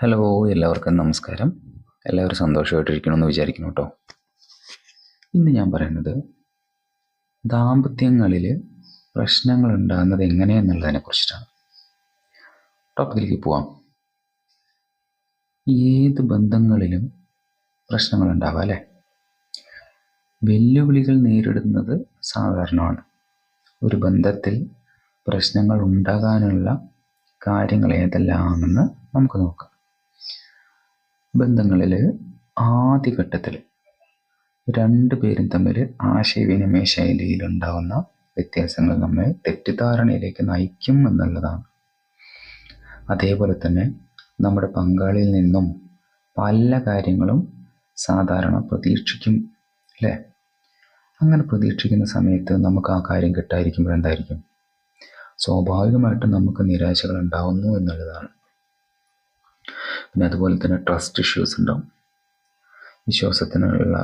Hello എല്ലാവർക്കും നമസ്കാരം. എല്ലാവരും സന്തോഷമായിട്ടിരിക്കണമെന്ന് വിചാരിക്കുന്നു കേട്ടോ ഇന്ന് ഞാൻ പറയുന്നത് ദാമ്പത്യങ്ങളിൽ പ്രശ്നങ്ങൾ ഉണ്ടാകുന്നത് എങ്ങനെയെന്നുള്ളതിനെ കുറിച്ചിട്ടാണ്. ടോപ്പിക്കിലേക്ക് പോവാം. ഏത് ബന്ധങ്ങളിലും പ്രശ്നങ്ങൾ ഉണ്ടാവാം അല്ലേ? വെല്ലുവിളികൾ നേരിടുന്നത് സാധാരണമാണ്. ഒരു ബന്ധത്തിൽ പ്രശ്നങ്ങൾ ഉണ്ടാകാനുള്ള കാര്യങ്ങൾ ഏതെല്ലാമെന്ന് നമുക്ക് നോക്കാം. ബന്ധങ്ങളിൽ ആദ്യഘട്ടത്തിൽ രണ്ട് പേരും തമ്മിൽ ആശയവിനിമയ ശൈലിയിൽ ഉണ്ടാവുന്ന വ്യത്യാസങ്ങൾ നമ്മെ തെറ്റിദ്ധാരണയിലേക്ക് നയിക്കും എന്നുള്ളതാണ്. അതേപോലെ തന്നെ നമ്മുടെ പങ്കാളിയിൽ നിന്നും പല കാര്യങ്ങളും സാധാരണ പ്രതീക്ഷിക്കും അല്ലേ? അങ്ങനെ പ്രതീക്ഷിക്കുന്ന സമയത്ത് നമുക്ക് ആ കാര്യം കിട്ടാതിരിക്കുമ്പോൾ എന്തായിരിക്കും? സ്വാഭാവികമായിട്ടും നമുക്ക് നിരാശകൾ ഉണ്ടാവുന്നു എന്നുള്ളതാണ്. പിന്നെ അതുപോലെ തന്നെ ട്രസ്റ്റ് ഇഷ്യൂസ് ഉണ്ടാവും. വിശ്വാസത്തിനുള്ള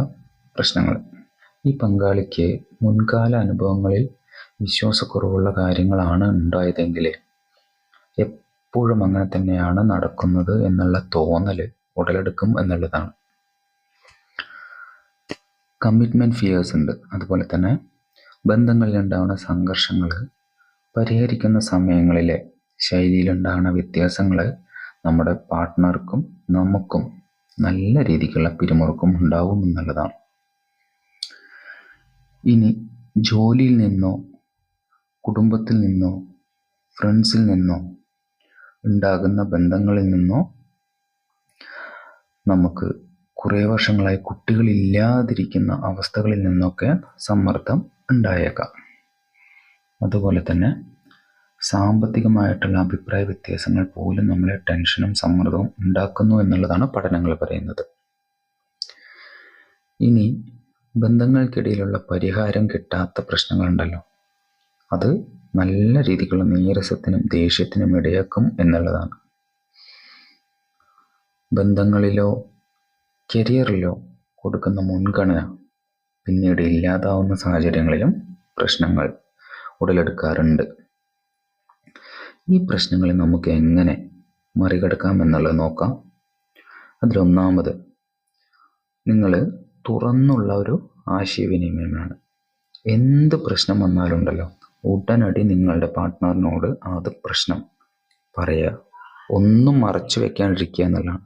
പ്രശ്നങ്ങൾ. ഈ പങ്കാളിക്ക് മുൻകാല അനുഭവങ്ങളിൽ വിശ്വാസക്കുറവുള്ള കാര്യങ്ങളാണ് ഉണ്ടായതെങ്കിൽ എപ്പോഴും അങ്ങനെ തന്നെയാണ് നടക്കുന്നത് എന്നുള്ള തോന്നൽ ഉടലെടുക്കും എന്നുള്ളതാണ്. കമ്മിറ്റ്മെന്റ് ഫിയേഴ്സ് ഉണ്ട്. അതുപോലെ തന്നെ ബന്ധങ്ങളിൽ ഉണ്ടാവുന്ന സംഘർഷങ്ങൾ പരിഹരിക്കുന്ന സമയങ്ങളിലെ ശൈലിയിലുണ്ടാകുന്ന വ്യത്യാസങ്ങൾ നമ്മുടെ പാർട്ട്ണർക്കും നമുക്കും നല്ല രീതിക്കുള്ള പിരിമുറുക്കം ഉണ്ടാവും എന്നുള്ളതാണ്. ഇനി ജോലിയിൽ നിന്നോ കുടുംബത്തിൽ നിന്നോ ഫ്രണ്ട്സിൽ നിന്നോ ഉണ്ടാകുന്ന ബന്ധങ്ങളിൽ നിന്നോ നമുക്ക് കുറേ വർഷങ്ങളായി കുട്ടികളില്ലാതിരിക്കുന്ന അവസ്ഥകളിൽ നിന്നൊക്കെ സമ്മർദ്ദം ഉണ്ടായേക്കാം. അതുപോലെ തന്നെ സാമ്പത്തികമായിട്ടുള്ള അഭിപ്രായ വ്യത്യാസങ്ങൾ പോലും നമ്മളെ ടെൻഷനും സമ്മർദ്ദവും ഉണ്ടാക്കുന്നു എന്നുള്ളതാണ് പഠനങ്ങൾ പറയുന്നത്. ഇനി ബന്ധങ്ങൾക്കിടയിലുള്ള പരിഹാരം കിട്ടാത്ത പ്രശ്നങ്ങളുണ്ടല്ലോ. അത് നല്ല രീതിക്കുള്ള നീരസത്തിനും ദേഷ്യത്തിനും ഇടയാക്കും എന്നുള്ളതാണ്. ബന്ധങ്ങളിലോ കരിയറിലോ കൊടുക്കുന്ന മുൻഗണന പിന്നീട് ഇല്ലാതാവുന്ന സാഹചര്യങ്ങളിലും പ്രശ്നങ്ങൾ ഉടലെടുക്കാറുണ്ട്. ഈ പ്രശ്നങ്ങളെ നമുക്ക് എങ്ങനെ മറികടക്കാം എന്നുള്ളത് നോക്കാം. അതിലൊന്നാമത് നിങ്ങൾ തുറന്നുള്ള ഒരു ആശയവിനിമയമാണ്. എന്ത് പ്രശ്നം വന്നാലുണ്ടല്ലോ ഉടനടി നിങ്ങളുടെ പാർട്ട്ണറിനോട് അത് പ്രശ്നം പറയുക. ഒന്നും മറച്ചു വെക്കാണ്ടിരിക്കുക എന്നുള്ളതാണ്.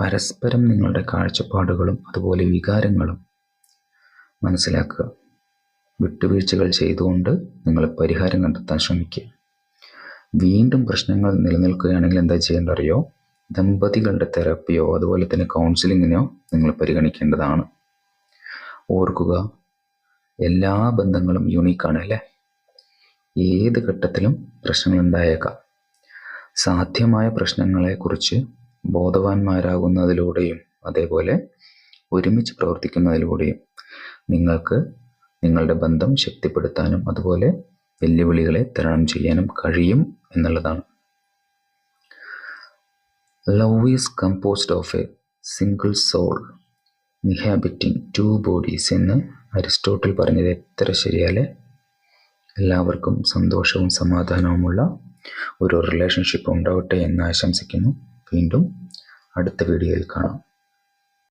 പരസ്പരം നിങ്ങളുടെ കാഴ്ചപ്പാടുകളും അതുപോലെ വികാരങ്ങളും മനസ്സിലാക്കുക. വിട്ടുവീഴ്ചകൾ ചെയ്തുകൊണ്ട് നിങ്ങൾ പരിഹാരം കണ്ടെത്താൻ ശ്രമിക്കുക. വീണ്ടും പ്രശ്നങ്ങൾ നിലനിൽക്കുകയാണെങ്കിൽ എന്താ ചെയ്യേണ്ടത് അറിയോ ദമ്പതികളുടെ തെറപ്പിയോ അതുപോലെ തന്നെ കൗൺസിലിങ്ങിനോ നിങ്ങൾ പരിഗണിക്കേണ്ടതാണ്. ഓർക്കുക എല്ലാ ബന്ധങ്ങളും യുണീക്കാണ് അല്ലേ? ഏത് ഘട്ടത്തിലും പ്രശ്നങ്ങൾ ഉണ്ടായേക്കാം സാധ്യമായ പ്രശ്നങ്ങളെക്കുറിച്ച് ബോധവാന്മാരാകുന്നതിലൂടെയും അതേപോലെ ഒരുമിച്ച് പ്രവർത്തിക്കുന്നതിലൂടെയും നിങ്ങൾക്ക് നിങ്ങളുടെ ബന്ധം ശക്തിപ്പെടുത്താനും അതുപോലെ വെല്ലുവിളികളെ തരണം ചെയ്യാനും കഴിയും. എന്നുള്ളതാണ്. Love is composed of a single soul inhabiting two bodies എന്ന് അരിസ്റ്റോട്ടിൽ പറഞ്ഞത് എത്ര ശരിയാലേ? എല്ലാവർക്കും സന്തോഷവും സമാധാനവുമുള്ള ഒരു റിലേഷൻഷിപ്പ് ഉണ്ടാവട്ടെ എന്ന് ആശംസിക്കുന്നു. വീണ്ടും അടുത്ത വീഡിയോയിൽ കാണാം.